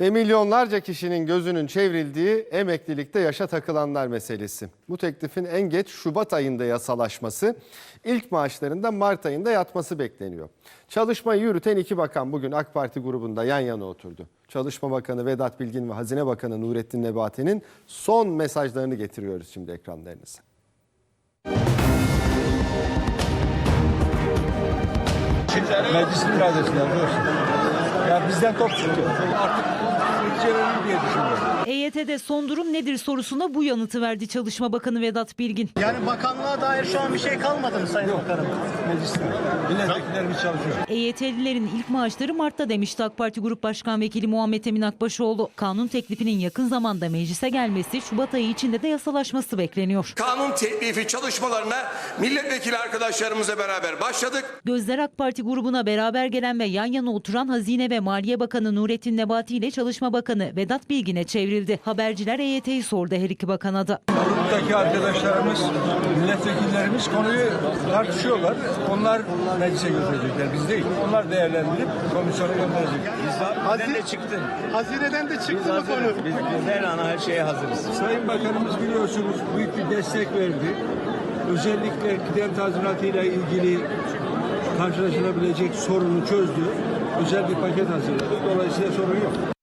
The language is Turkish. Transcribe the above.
Ve milyonlarca kişinin gözünün çevrildiği emeklilikte yaşa takılanlar meselesi. Bu teklifin en geç Şubat ayında yasalaşması, ilk maaşlarında Mart ayında yatması bekleniyor. Çalışmayı yürüten iki bakan bugün AK Parti grubunda yan yana oturdu. Çalışma Bakanı Vedat Bilgin ve Hazine Bakanı Nurettin Nebati'nin son mesajlarını getiriyoruz şimdi ekranlarınıza. Meclisin iradesinden doğrusu. Ya bizden top çıkıyor. Artık verir diye düşünüyorum. EYT'de son durum nedir sorusuna bu yanıtı verdi Çalışma Bakanı Vedat Bilgin. Yani bakanlığa dair şu an bir şey kalmadı mı Sayın Bakanım? Mecliste. Milletvekillerimiz çalışıyor. EYT'lilerin ilk maaşları Mart'ta demişti AK Parti Grup Başkan Vekili Muhammed Emin Akbaşoğlu. Kanun teklifinin yakın zamanda meclise gelmesi, Şubat ayı içinde de yasalaşması bekleniyor. kanun teklifi çalışmalarına milletvekili arkadaşlarımızla beraber başladık. Gözler AK Parti grubuna beraber gelen ve yan yana oturan Hazine ve Maliye Bakanı Nurettin Nebati ile Çalışma Bakanı Vedat Bilgin'e çevrildi. Haberciler EYT'yi sordu her iki bakana da. Gruptaki arkadaşlarımız, milletvekillerimiz konuyu tartışıyorlar. Onlar meclise götürecekler, biz değil. Onlar değerlendirip komisyona gönderecek. Hazineden de çıktı. Hazineden de çıktı bu konu. Biz, biz her an her şeye hazırız. Sayın Bakanımız biliyorsunuz büyük bir destek verdi. Özellikle kıdem tazminatıyla ilgili karşılaşılabilecek sorunu çözdü. Özel bir paket hazırladı. Dolayısıyla sorun yok.